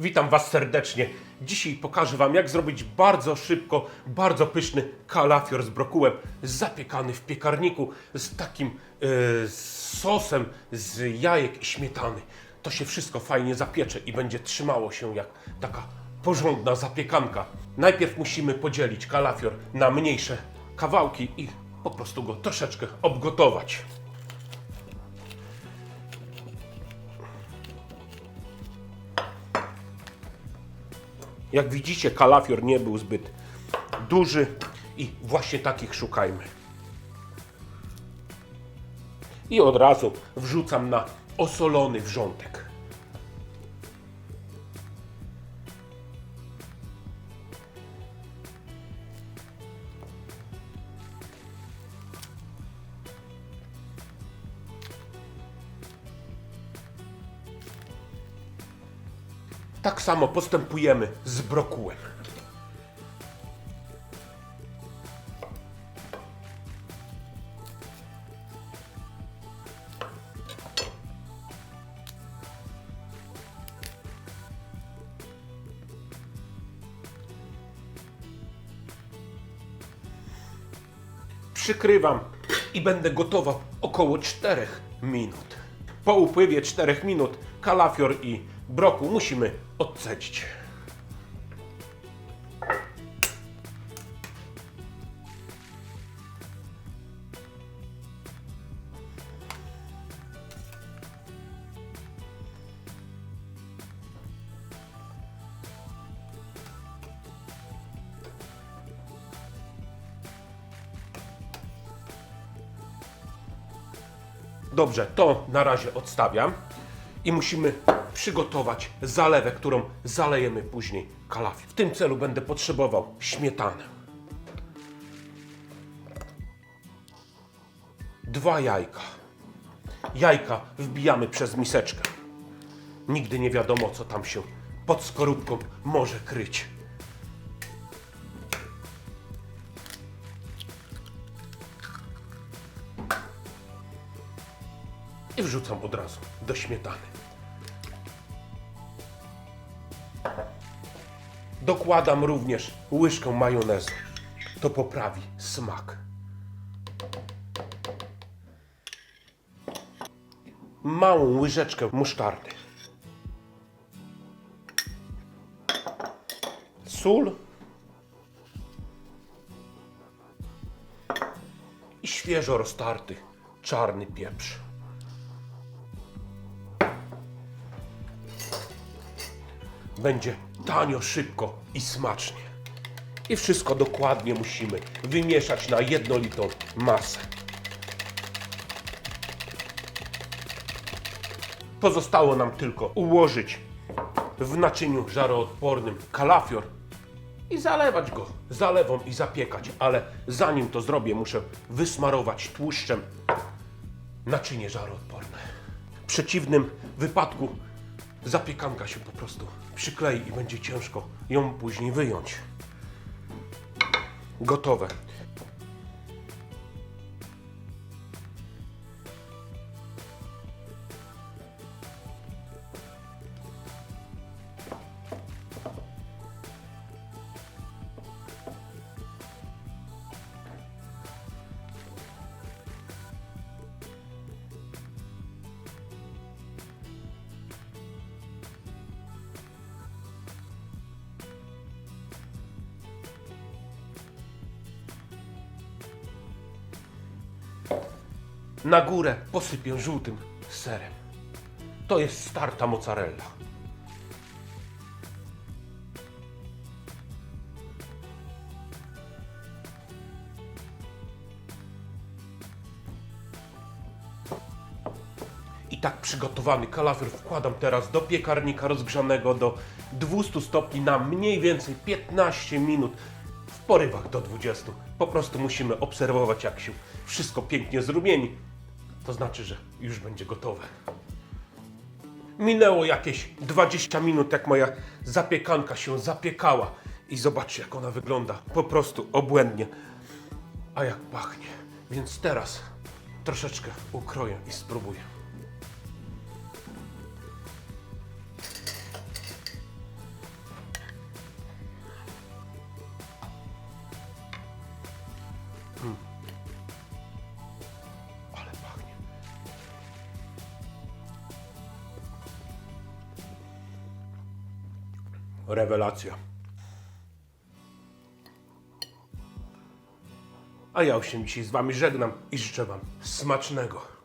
Witam Was serdecznie. Dzisiaj pokażę Wam, jak zrobić bardzo szybko, bardzo pyszny kalafior z brokułem, zapiekany w piekarniku z takim e, sosem z jajek i śmietany. To się wszystko fajnie zapiecze i będzie trzymało się jak taka porządna zapiekanka. Najpierw musimy podzielić kalafior na mniejsze kawałki i po prostu go troszeczkę obgotować. Jak widzicie, kalafior nie był zbyt duży i właśnie takich szukajmy. I od razu wrzucam na osolony wrzątek. Tak samo postępujemy z brokułem. Przykrywam i będę gotował około 4 minut. Po upływie 4 minut kalafior i brokuł musimy odcedzić. Dobrze, to na razie odstawiam i musimy przygotować zalewę, którą zalejemy później kalafior. W tym celu będę potrzebował śmietanę. Dwa jajka. Jajka wbijamy przez miseczkę. Nigdy nie wiadomo, co tam się pod skorupką może kryć. I wrzucam od razu do śmietany. Dokładam również łyżkę majonezu. To poprawi smak. Małą łyżeczkę musztardy. Sól. I świeżo roztarty czarny pieprz. Będzie tanio, szybko i smacznie. I wszystko dokładnie musimy wymieszać na jednolitą masę. Pozostało nam tylko ułożyć w naczyniu żaroodpornym kalafior i zalewać go zalewą i zapiekać. Ale zanim to zrobię, muszę wysmarować tłuszczem naczynie żaroodporne. W przeciwnym wypadku zapiekanka się po prostu przyklei i będzie ciężko ją później wyjąć. Gotowe. Na górę posypię żółtym serem. To jest starta mozzarella. I tak przygotowany kalafior wkładam teraz do piekarnika rozgrzanego do 200 stopni na mniej więcej 15 minut w porywach do 20. Po prostu musimy obserwować, jak się wszystko pięknie zrumieni. To znaczy, że już będzie gotowe. Minęło jakieś 20 minut, jak moja zapiekanka się zapiekała. I zobaczcie, jak ona wygląda. Po prostu obłędnie. A jak pachnie. Więc teraz troszeczkę ukroję i spróbuję. Rewelacja. A ja już się dzisiaj z Wami żegnam i życzę Wam smacznego.